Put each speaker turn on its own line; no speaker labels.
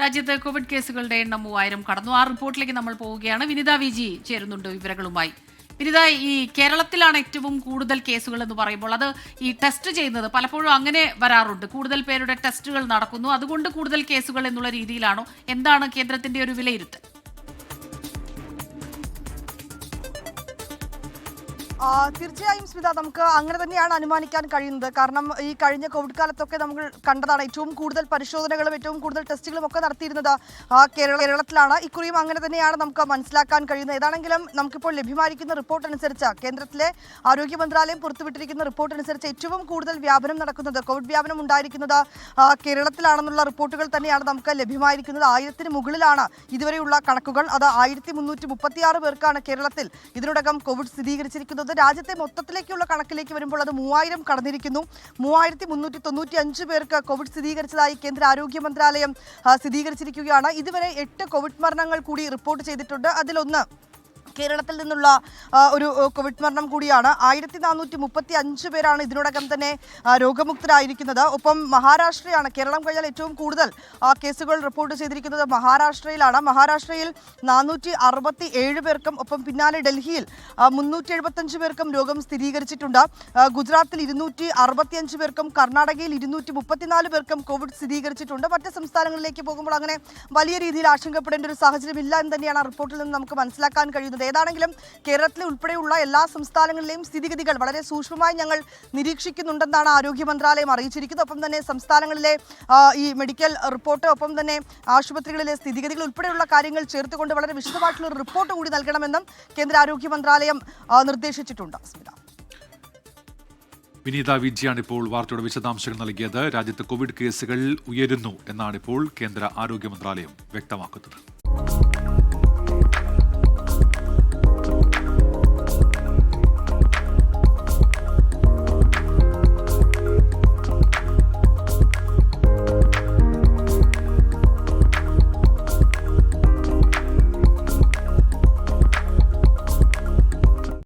രാജ്യത്ത് കോവിഡ് കേസുകളുടെ എണ്ണം മൂവായിരം കടന്നു. ആ റിപ്പോർട്ടിലേക്ക് നമ്മൾ പോവുകയാണ്. വിനിത വിജി ചേരുന്നുണ്ട് വിവരങ്ങളുമായി. വിനിത ഈ കേരളത്തിലാണ് ഏറ്റവും കൂടുതൽ കേസുകൾ എന്ന് പറയുമ്പോൾ അത് ഈ ടെസ്റ്റ് ചെയ്യുന്നത് പലപ്പോഴും അങ്ങനെ വരാറുണ്ട്. കൂടുതൽ പേരുടെ ടെസ്റ്റുകൾ നടക്കുന്നു. അതുകൊണ്ട് കൂടുതൽ കേസുകൾ എന്നുള്ള രീതിയിലാണോ? എന്താണ് കേന്ദ്രത്തിന്റെ ഒരു വിലയിരുത്തൽ?
തീർച്ചയായും സ്മിത നമുക്ക് അങ്ങനെ തന്നെയാണ് അനുമാനിക്കാൻ കഴിയുന്നത്. കാരണം ഈ കഴിഞ്ഞ കോവിഡ് കാലത്തൊക്കെ നമ്മൾ കണ്ടതാണ് ഏറ്റവും കൂടുതൽ പരിശോധനകളും ഏറ്റവും കൂടുതൽ ടെസ്റ്റുകളും ഒക്കെ നടത്തിയിരുന്നത് കേരള കേരളത്തിലാണ്. ഇക്കുറിയും അങ്ങനെ തന്നെയാണ് നമുക്ക് മനസ്സിലാക്കാൻ കഴിയുന്നത്. ഏതാണെങ്കിലും നമുക്കിപ്പോൾ ലഭ്യമായിരിക്കുന്ന റിപ്പോർട്ട് അനുസരിച്ച് കേന്ദ്രത്തിലെ ആരോഗ്യ മന്ത്രാലയം പുറത്തുവിട്ടിരിക്കുന്ന റിപ്പോർട്ട് അനുസരിച്ച് ഏറ്റവും കൂടുതൽ വ്യാപനം നടക്കുന്നത് കോവിഡ് വ്യാപനം ഉണ്ടായിരിക്കുന്നത് കേരളത്തിലാണെന്നുള്ള റിപ്പോർട്ടുകൾ തന്നെയാണ് നമുക്ക് ലഭ്യമായിരിക്കുന്നത്. ആയിരത്തിന് മുകളിലാണ് ഇതുവരെയുള്ള കണക്കുകൾ. അത് ആയിരത്തി പേർക്കാണ് കേരളത്തിൽ ഇതിനോടകം കോവിഡ് സ്ഥിരീകരിച്ചിരിക്കുന്നത്. രാജ്യത്തെ മൊത്തത്തിലേക്കുള്ള കണക്കിലേക്ക് വരുമ്പോൾ അത് മൂവായിരം കടന്നിരിക്കുന്നു. മൂവായിരത്തി മുന്നൂറ്റി തൊണ്ണൂറ്റി അഞ്ച് പേർക്ക് കോവിഡ് സ്ഥിരീകരിച്ചതായി കേന്ദ്ര ആരോഗ്യ മന്ത്രാലയം സ്ഥിരീകരിച്ചിരിക്കുകയാണ്. ഇതുവരെ എട്ട് കോവിഡ് മരണങ്ങൾ കൂടി റിപ്പോർട്ട് ചെയ്തിട്ടുണ്ട്. അതിലൊന്ന് കേരളത്തിൽ നിന്നുള്ള ഒരു കോവിഡ് മരണം കൂടിയാണ്. ആയിരത്തി നാനൂറ്റി മുപ്പത്തി അഞ്ച് പേരാണ് ഇതിനോടകം തന്നെ രോഗമുക്തരായിരിക്കുന്നത്. ഒപ്പം മഹാരാഷ്ട്രയാണ് കേരളം കഴിഞ്ഞാൽ ഏറ്റവും കൂടുതൽ കേസുകൾ റിപ്പോർട്ട് ചെയ്തിരിക്കുന്നത് മഹാരാഷ്ട്രയിലാണ്. മഹാരാഷ്ട്രയിൽ നാനൂറ്റി അറുപത്തി ഏഴ് പേർക്കും ഒപ്പം പിന്നാലെ ഡൽഹിയിൽ മുന്നൂറ്റി എഴുപത്തഞ്ച് പേർക്കും രോഗം സ്ഥിരീകരിച്ചിട്ടുണ്ട്. ഗുജറാത്തിൽ ഇരുന്നൂറ്റി അറുപത്തിയഞ്ച് പേർക്കും കർണാടകയിൽ ഇരുന്നൂറ്റി മുപ്പത്തിനാല് പേർക്കും കോവിഡ് സ്ഥിരീകരിച്ചിട്ടുണ്ട്. മറ്റ് സംസ്ഥാനങ്ങളിലേക്ക് പോകുമ്പോൾ അങ്ങനെ വലിയ രീതിയിൽ ആശങ്കപ്പെടേണ്ട ഒരു സാഹചര്യമില്ല എന്ന് തന്നെയാണ് റിപ്പോർട്ടിൽ നിന്ന് നമുക്ക് മനസ്സിലാക്കാൻ കഴിയുന്നത്. ഏതാണെങ്കിലും കേരളത്തിലെ ഉൾപ്പെടെയുള്ള എല്ലാ സംസ്ഥാനങ്ങളിലെയും സ്ഥിതിഗതികൾ വളരെ സൂക്ഷ്മമായി ഞങ്ങൾ നിരീക്ഷിക്കുന്നുണ്ടെന്നാണ് ആരോഗ്യ മന്ത്രാലയം അറിയിച്ചിരിക്കുന്നത്. ഒപ്പം തന്നെ സംസ്ഥാനങ്ങളിലെ ഈ മെഡിക്കൽ റിപ്പോർട്ട് ഒപ്പം തന്നെ ആശുപത്രികളിലെ സ്ഥിതിഗതികൾ ഉൾപ്പെടെയുള്ള കാര്യങ്ങൾ ചേർത്തുകൊണ്ട് വളരെ വിശദമായിട്ടുള്ള റിപ്പോർട്ട് കൂടി നൽകണമെന്നും കേന്ദ്ര ആരോഗ്യ മന്ത്രാലയം നിർദ്ദേശിച്ചിട്ടുണ്ട്. സ്മിത
വിനീത വിജയാണ് ഇപ്പോൾ വാർത്തയുടെ വിശദാംശങ്ങൾ നൽകിയത്. രാജ്യത്ത് കോവിഡ് കേസുകൾ ഉയരുന്നു എന്നാണ് ഇപ്പോൾ കേന്ദ്ര ആരോഗ്യ മന്ത്രാലയം വ്യക്തമാക്കുന്നത്.